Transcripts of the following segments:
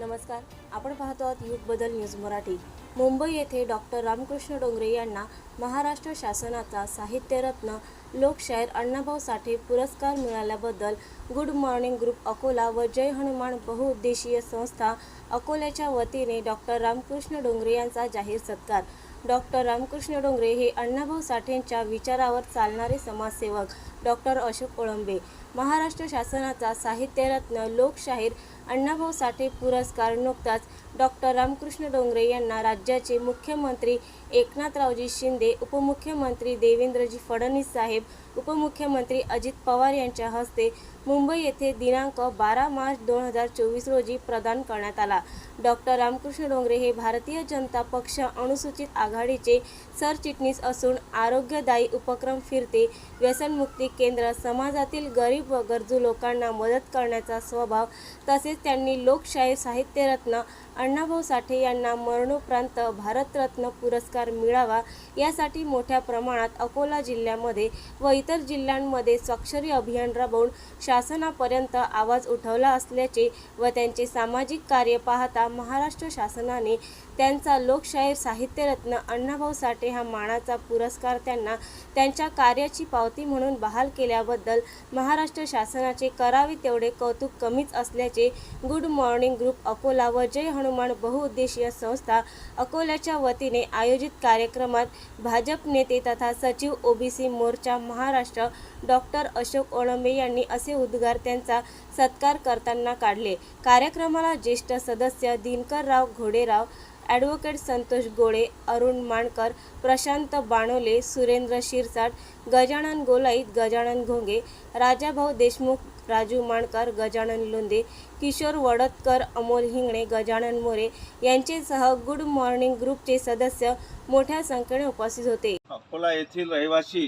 नमस्कार. आपण पाहतो आहोत युग बदल न्यूज मराठी. मुंबई येथे डॉक्टर रामकृष्ण डोंगरे यांना महाराष्ट्र शासनाचा साहित्यरत्न लोकशाहीर अण्णाभाऊ साठे पुरस्कार मिळाल्याबद्दल गुड मॉर्निंग ग्रुप अकोला व जय हनुमान बहुउद्देशीय संस्था अकोल्याच्या वतीने डॉक्टर रामकृष्ण डोंगरे यांचा जाहीर सत्कार. डॉक्टर रामकृष्ण डोंगरे हे अण्णाभाऊ साठेंच्या विचारावर चालणारे समाजसेवक डॉक्टर अशोक कोळंबे महाराष्ट्र शासनाचा साहित्यरत्न लोकशाहीर अण्णाभाऊ साठे पुरस्कार नुकताच डॉक्टर रामकृष्ण डोंगरे यांना राज्याचे मुख्यमंत्री एकनाथरावजी शिंदे उपमुख्यमंत्री देवेंद्रजी फडणवीस साहेब उपमुख्यमंत्री अजित पवार यांच्या हस्ते मुंबई येथे दिनांक बारा मार्च दोन हजार चोवीस रोजी प्रदान करण्यात आला. डॉक्टर रामकृष्ण डोंगरे हे भारतीय जनता पक्ष अनुसूचित आघाडीचे सरचिटणीस असून आरोग्यदायी उपक्रम फिरते व्यसनमुक्ती केंद्र समाजातील गरीब व गरजू लोकांना मदत करण्याचा स्वभाव तसेच त्यांनी लोकशाही साहित्यरत्न अण्णाभाऊ साठे यांना मरणोपरांत भारतरत्न पुरस्कार मिळावा यासाठी मोठ्या प्रमाणात अकोला जिल्ह्यामध्ये व इतर जिल्ह्यांमध्ये स्वाक्षरी अभियान राबवून शासनापर्यंत आवाज उठवला असल्याचे व त्यांचे सामाजिक कार्य पाहता महाराष्ट्र शासनाने त्यांचा लोकशाहीर साहित्यरत्न अण्णाभाऊ साठे हा मानाचा पुरस्कार त्यांना त्यांच्या कार्याची पावती म्हणून बहाल केल्याबद्दल महाराष्ट्र शासनाचे करावे तेवढे कौतुक कमीच असल्याचे गुड मॉर्निंग ग्रुप अकोला व जय हनुमान बहुउद्देशीय संस्था अकोल्याच्या वतीने आयोजित कार्यक्रमात भाजप नेते तथा सचिव ओबीसी मोर्चा महाराष्ट्र डॉक्टर अशोक ओळंबे यांनी असे उद्गार त्यांचा सत्कार करताना काढले. कार्यक्रमाला ज्येष्ठ सदस्य दिनकरराव घोडेराव ॲडव्होकेट संतोष गोळे अरुण माणकर प्रशांत बाणोले सुरेंद्र शिरसाट गजानन गोलाईत गजानन घोंगे राजाभाऊ देशमुख राजू माणकर गजानन लोंदे किशोर वडतकर अमोल हिंगणे गजानन मोरे यांचेसह गुड मॉर्निंग ग्रुपचे सदस्य मोठ्या संख्येने उपस्थित होते. अकोला येथील रहिवासी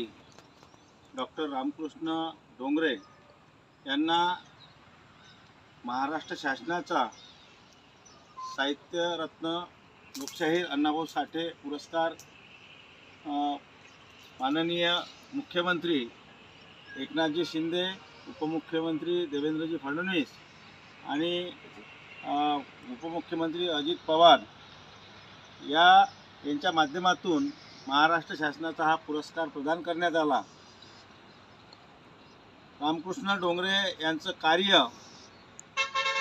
डॉक्टर रामकृष्ण डोंगरे यांना महाराष्ट्र शासनाचा साहित्यरत्न लोकशाहीर अण्णाभाऊ साठे पुरस्कार माननीय मुख्यमंत्री एकनाथजी शिंदे उपमुख्यमंत्री देवेंद्रजी फडणवीस आणि उपमुख्यमंत्री अजित पवार या यांच्या माध्यमातून महाराष्ट्र शासनाचा हा पुरस्कार प्रदान करण्यात आला. रामकृष्ण डोंगरे यांचं कार्य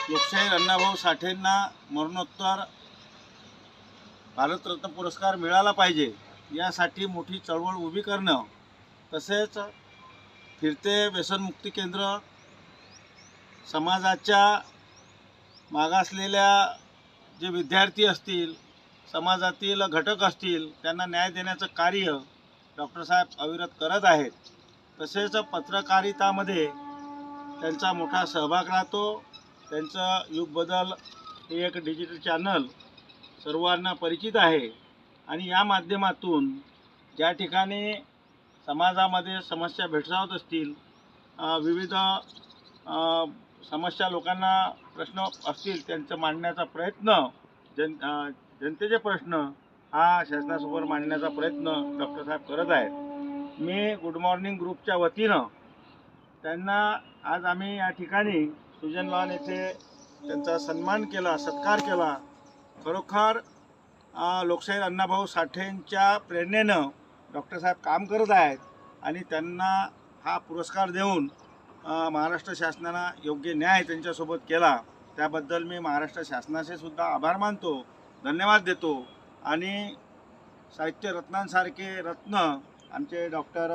लोकशाहीर अण्णाभाऊ साठेंना मरणोत्तर भारतरत्न पुरस्कार मिळाला पाहिजे यासाठी मोठी चळवळ उभी करणं तसेच फिरते व्यसनमुक्ती केंद्र समाजाच्या मागासलेल्या जे विद्यार्थी असतील समाजातील घटक असतील त्यांना न्याय देण्याचं कार्य डॉक्टर साहेब अविरत करत आहेत. तसेच पत्रकारितामध्ये त्यांचा मोठा सहभाग राहतो. त्यांचं युग बदल हे एक डिजिटल चॅनल सर्वांना परिचित आहे. आणि या माध्यमातून ज्या ठिकाणी समाजामध्ये समस्या भेडसावत असतील विविध समस्या लोकांना प्रश्न असतील त्यांचं मांडण्याचा प्रयत्न जन जनतेचे प्रश्न हा शासनासमोर मांडण्याचा प्रयत्न डॉक्टर साहेब करत आहेत. मी गुड मॉर्निंग ग्रुपच्या वतीनं त्यांना आज आम्ही या ठिकाणी सुजन लॉन येथे त्यांचा सन्मान केला सत्कार केला. खरोखर लोकशाहीर अण्णाभाऊ साठेंच्या प्रेरणेनं डॉक्टर साहेब काम करत आहेत आणि त्यांना हा पुरस्कार देऊन महाराष्ट्र शासनानं योग्य न्याय त्यांच्यासोबत केला त्याबद्दल मी महाराष्ट्र शासनाचे सुद्धा आभार मानतो धन्यवाद देतो. आणि साहित्य रत्नांसारखे रत्न आमचे डॉक्टर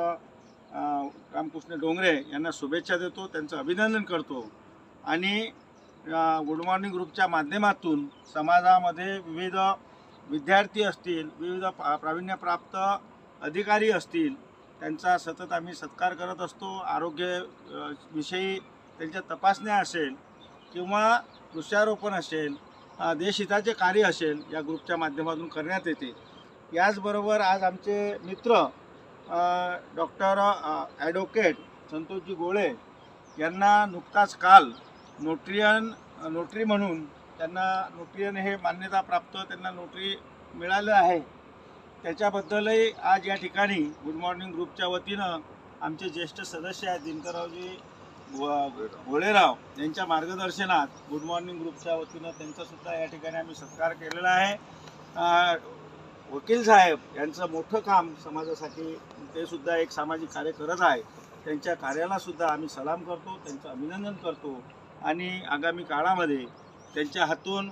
रामकृष्ण डोंगरे यांना शुभेच्छा देतो त्यांचं अभिनंदन करतो. आणि गुड मॉर्निंग ग्रुपच्या माध्यमातून समाजामध्ये विविध विद्यार्थी असतील विविध पा प्रावीण्यप्राप्त अधिकारी असतील त्यांचा सतत आम्ही सत्कार करत असतो. आरोग्य विषयी त्यांच्या तपासण्या असेल किंवा वृक्षारोपण असेल देशहिताचे कार्य असेल या ग्रुपच्या माध्यमातून करण्यात येते. याचबरोबर आज आमचे मित्र डॉक्टर ॲडव्होकेट संतोषजी गोळे यांना नुकताच काल नोट्रियन नोटरी म्हणून त्यांना नोट्रियन हे मान्यता प्राप्त त्यांना नोटरी मिळालं आहे. त्याच्याबद्दलही आज या ठिकाणी गुड मॉर्निंग ग्रुपच्या वतीनं आमचे ज्येष्ठ सदस्य आहेत दिनकररावजी व- घोळेराव यांच्या मार्गदर्शनात गुड मॉर्निंग ग्रुपच्या वतीनं त्यांचासुद्धा या ठिकाणी आम्ही सत्कार केलेला आहे. वकील साहेब यांचं मोठं काम समाजासाठी ते सुद्धा एक सामाजिक कार्य करत आहे त्यांच्या कार्यालासुद्धा आम्ही सलाम करतो त्यांचं अभिनंदन करतो. आणि आगामी काळामध्ये त्यांच्या हातून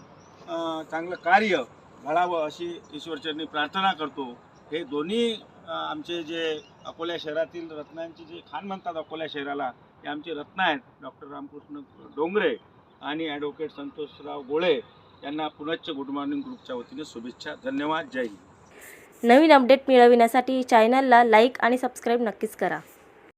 चांगलं कार्य घडावं अशी ईश्वरचरणी प्रार्थना करतो. हे दोन्ही आमचे जे अकोल्या शहरातील रत्नांचे जे खान म्हणतात अकोल्या शहराला हे आमचे रत्न आहेत. डॉक्टर रामकृष्ण डोंगरे आणि ॲडव्होकेट संतोषराव गोळे यांना पुनश्च गुड मॉर्निंग ग्रुपच्या वतीने शुभेच्छा. धन्यवाद. जय हिंद. नवीन अपडेट मिळविण्यासाठी चॅनलला लाईक आणि सबस्क्राईब नक्कीच करा.